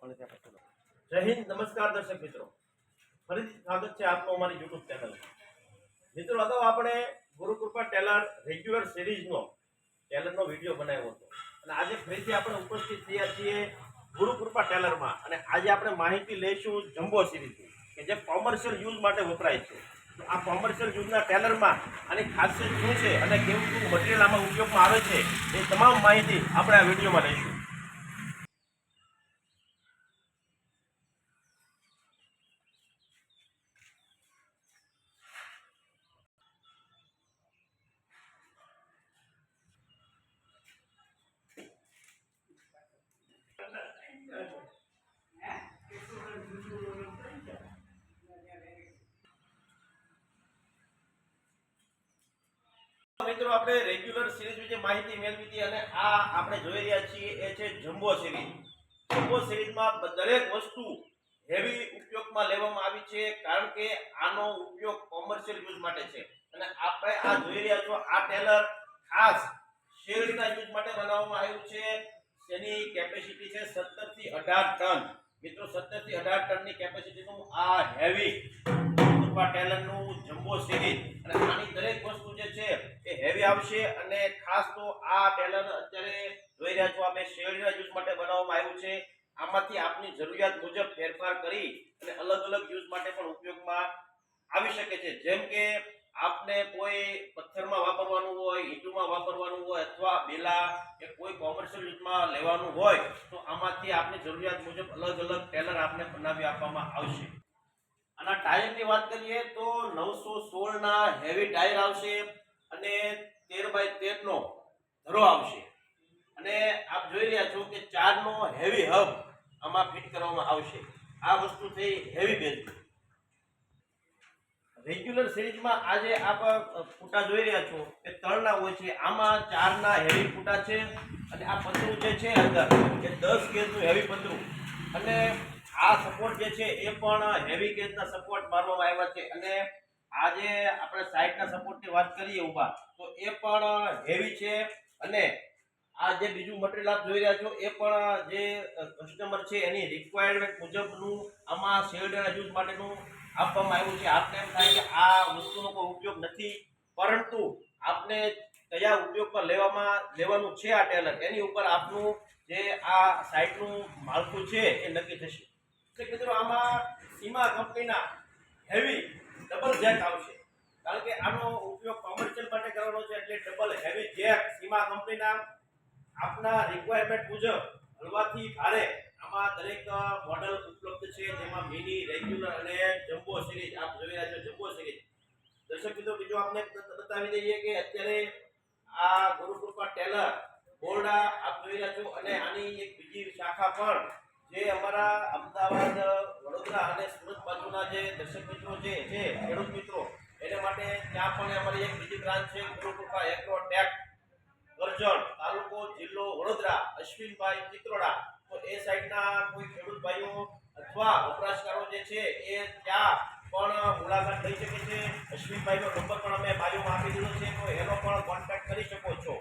જય હિન્દ, નમસ્કાર દર્શક મિત્રો. ફરીથી સ્વાગત છે આપનું અમારી યુટ્યુબ ચેનલ મિત્રો અગાઉ આપણે ગુરુકૃપા ટેલર રેગ્યુલર સિરીઝનો, ટેલરનો વીડિયો બનાવ્યો હતો. અને આજે ફરીથી આપણે ઉપસ્થિત થયા છીએ ગુરુકૃપા ટેલરમાં. અને આજે આપણે માહિતી લઈશું જમ્બો સિરીઝની, કે જે કોમર્શિયલ યુઝ માટે વપરાય છે. આ કોમર્શિયલ યુઝના ટેલરમાં આની ખાસિયત શું છે અને કેવું કેવું મટીરિયલ આમાં ઉપયોગમાં આવે છે, એ તમામ માહિતી આપણે આ વિડીયોમાં લઈશું. મિત્રો, આપણે રેગ્યુલર સિરીઝ વિશે માહિતી મેળવી હતી અને આ આપણે જોઈ રહ્યા છીએ, એ છે જમ્બો સિરીઝ જમ્બો સિરીઝમાં દરેક વસ્તુ હેવી ઉપયોગમાં લેવામાં આવી છે, કારણ કે આનો ઉપયોગ કોમર્શિયલ યુઝ માટે છે. અને આપણે આ જોઈ રહ્યા છો, આ ટેલર ખાસ શેરડીના યુઝ માટે બનાવવામાં આવ્યું છે. તેની કેપેસિટી છે 17 થી 18 ટન. મિત્રો 17 થી 18 ટનની કેપેસિટીનું આ હેવી ટેલરનું જમ્બો સિરીઝ અને આની દરેક વસ્તુ જે છે એ હેવી આવશે અને ખાસ તો આ ટેલર અત્યારે જોઈ રહ્યા છો, આપણે શેરડીના યુઝ માટે બનાવવામાં આવ્યું છે. આમાંથી આપની જરૂરિયાત મુજબ ફેરફાર કરી અને અલગ અલગ યુઝ માટે પણ ઉપયોગમાં આવી શકે છે. જેમ કે આપને કોઈ પથ્થરમાં વાપરવાનું હોય, ઈંટુમાં વાપરવાનું હોય અથવા બેલા કે કોઈ કોમર્શિયલ યુઝમાં લેવાનું હોય, તો આમાંથી આપની જરૂરિયાત મુજબ અલગ અલગ ટેલર આપને બનાવી આપવામાં આવશે. આના ટાયરની વાત કરીએ તો નવસો સોળના હેવી ટાયર આવશે. અને તેર બાય તેર નો ધરો આવશે. અને આપ જોઈ રહ્યા છો કે ચાર નો હેવી હબ આમાં ફિટ કરવામાં આવશે. આ વસ્તુ થઈ હેવી બેલ્ટ રેગ્યુલર સિરીઝમાં આજે આપ ફૂટા જોઈ રહ્યા છો કે ત્રણના હોય છે. આમાં ચારના હેવી ફૂટા છે અને આ પતરું જે છે અંદર, એ દસ ગેજનું હેવી પતરું અને આ સપોર્ટ જે છે એ પણ હેવી ગેજના સપોર્ટ મારવામાં આવ્યા છે. અને આ જે આપણે સાઈડના સપોર્ટની વાત કરીએ ઊભા, તો એ પણ હેવી છે અને આ જે બીજું મટીરિયલ આપ જોઈ રહ્યા છો, એ પણ જે કસ્ટમર છે, એની રિક્વાયરમેન્ટ મુજબનું આમાં શેરડીના જૂથ માટેનું આપવામાં આવ્યું છે. આપને એમ થાય કે આ વસ્તુનો કોઈ ઉપયોગ નથી, પરંતુ આપને કયા ઉપયોગમાં લેવામાં, લેવાનું છે આ ટેલર? એની ઉપર આપનું જે આ સાઇટનું માળખું છે, એ નક્કી થશે. એટલે મિત્રો, આમાં સીમા કંપનીના હેવી ડબલ જેક આવશે. કારણ કે આનો ઉપયોગ કોમર્શિયલ માટે કરવાનો છે એટલે ડબલ હેવી જેક સીમા કંપનીના આપના રિક્વાયરમેન્ટ મુજબ હળવાથી ભારે આમાં દરેક મોડલ ઉપલબ્ધ છે. જેમાં મિની રેગ્યુલર અને જમ્બો સિરીઝ આપ જોઈ રહ્યા છો જમ્બો સિરીઝ દર્શક મિત્રો, બીજું આપને બત- બતાવી દઈએ કે અત્યારે આ ગુરુકૃપા ટેલર, બોરડા આપ જોઈ રહ્યા છો. અને આની એક બીજી શાખા પણ જે અમારા અમદાવાદ વડોદરા અને સુરત બાજુના જે દર્શક મિત્રો છે જે ખેડૂત મિત્રો, એને માટે ત્યાં પણ અમારી એક બીજી બ્રાન્ચ છે, ગુરુકૃપા એગ્રોટેક કરજણ તાલુકો જિલ્લો વડોદરા, અશ્વિનભાઈ ચિત્રોડા. તો એ સાઈડના કોઈ ખેડૂત ભાઈઓ અથવા વપરાશકારો જે છે, એ ત્યાં પણ મુલાકાત લઈ શકે છે. અશ્વિનભાઈનો નંબર પણ અમે ભાઈઓમાં આપી દીધો છે, તો એનો પણ કોન્ટેક્ટ કરી શકો છો.